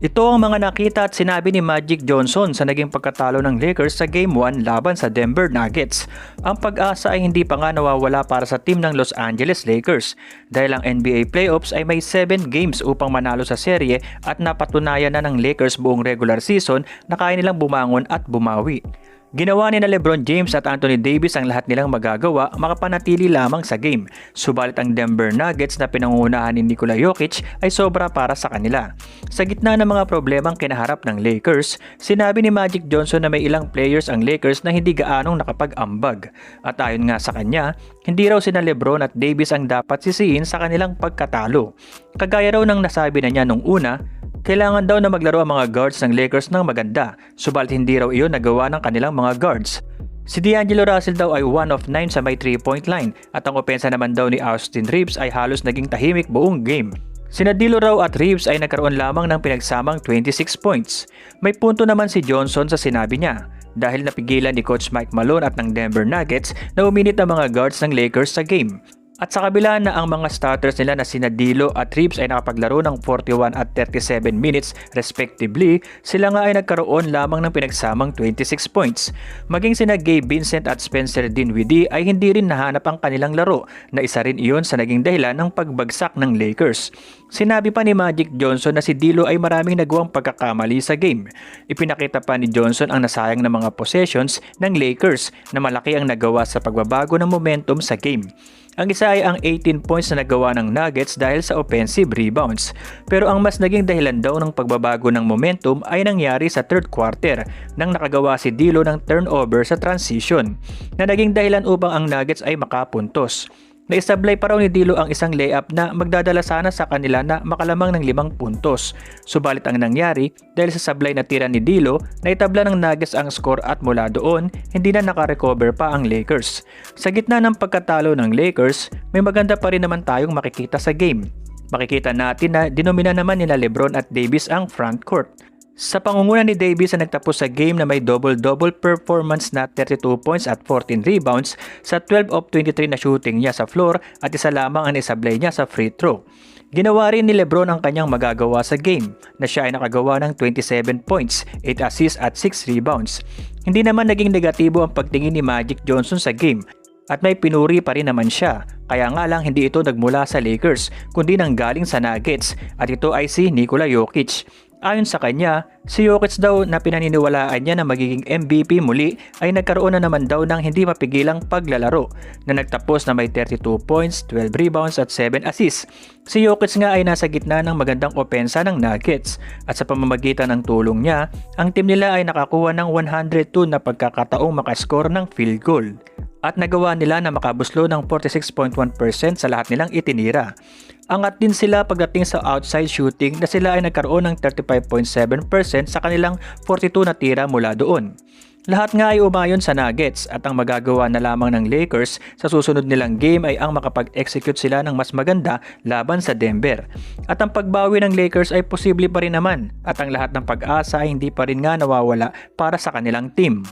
Ito ang mga nakita at sinabi ni Magic Johnson sa naging pagkatalo ng Lakers sa Game 1 laban sa Denver Nuggets. Ang pag-asa ay hindi pa nga nawawala para sa team ng Los Angeles Lakers dahil ang NBA playoffs ay may 7 games upang manalo sa serye at napatunayan na ng Lakers buong regular season na kaya nilang bumangon at bumawi. Ginawa ni na Lebron James at Anthony Davis ang lahat nilang magagawa makapanatili lamang sa game. Subalit ang Denver Nuggets na pinangungunahan ni Nikola Jokic ay sobra para sa kanila. Sa gitna ng mga problemang kinaharap ng Lakers, sinabi ni Magic Johnson na may ilang players ang Lakers na hindi gaanong nakapag-ambag. At ayon nga sa kanya, hindi raw sina Lebron at Davis ang dapat sisihin sa kanilang pagkatalo. Kagaya raw ng nasabi na niya nung una, kailangan daw na maglaro ang mga guards ng Lakers ng maganda, subalit hindi raw iyon nagawa ng kanilang mga guards. Si D'Angelo Russell daw ay 1 of 9 sa may 3-point line at ang opensa naman daw ni Austin Reeves ay halos naging tahimik buong game. Sina Dilo raw at Reeves ay nagkaroon lamang ng pinagsamang 26 points. May punto naman si Johnson sa sinabi niya dahil napigilan ni Coach Mike Malone at ng Denver Nuggets na uminit ang mga guards ng Lakers sa game. At sa kabila na ang mga starters nila na sina Dilo at Reeves ay nakapaglaro ng 41 at 37 minutes respectively, sila nga ay nagkaroon lamang ng pinagsamang 26 points. Maging sina Gabe Vincent at Spencer Dinwiddie ay hindi rin nahanap ang kanilang laro na isa rin iyon sa naging dahilan ng pagbagsak ng Lakers. Sinabi pa ni Magic Johnson na si Dilo ay maraming nagawang pagkakamali sa game. Ipinakita pa ni Johnson ang nasayang na mga possessions ng Lakers na malaki ang nagawa sa pagbabago ng momentum sa game. Ang isa ay ang 18 points na nagawa ng Nuggets dahil sa offensive rebounds. Pero ang mas naging dahilan daw ng pagbabago ng momentum ay nangyari sa third quarter nang nakagawa si Dilo ng turnover sa transition na naging dahilan upang ang Nuggets ay makapuntos. Naisablay pa raw ni Dilo ang isang layup na magdadala sana sa kanila na makalamang ng limang puntos. Subalit ang nangyari, dahil sa sablay na tira ni Dilo, naitabla ng Nuggets ang score at mula doon, hindi na nakarecover pa ang Lakers. Sa gitna ng pagkatalo ng Lakers, may maganda pa rin naman tayong makikita sa game. Makikita natin na dinomina naman nila Lebron at Davis ang front court. Sa pangunguna ni Davis na nagtapos sa game na may double-double performance na 32 points at 14 rebounds sa 12 of 23 na shooting niya sa floor at isa lamang ang isablay niya sa free throw. Ginawa rin ni Lebron ang kanyang magagawa sa game na siya ay nakagawa ng 27 points, 8 assists at 6 rebounds. Hindi naman naging negatibo ang pagtingin ni Magic Johnson sa game at may pinuri pa rin naman siya. Kaya nga lang hindi ito nagmula sa Lakers kundi nang galing sa Nuggets at ito ay si Nikola Jokic. Ayon sa kanya, si Jokic daw na pinaniniwalaan niya na magiging MVP muli ay nagkaroon na naman daw ng hindi mapigilang paglalaro na nagtapos na may 32 points, 12 rebounds at 7 assists. Si Jokic nga ay nasa gitna ng magandang opensa ng Nuggets at sa pamamagitan ng tulong niya, ang team nila ay nakakuha ng 102 na pagkakataong makascore ng field goal at nagawa nila na makabuslo ng 46.1% sa lahat nilang itinira. Angat din sila pagdating sa outside shooting na sila ay nagkaroon ng 35.7% sa kanilang 42 na tira mula doon. Lahat nga ay umayon sa Nuggets at ang magagawa na lamang ng Lakers sa susunod nilang game ay ang makapag-execute sila ng mas maganda laban sa Denver. At ang pagbawi ng Lakers ay posible pa rin naman at ang lahat ng pag-asa ay hindi pa rin nga nawawala para sa kanilang team.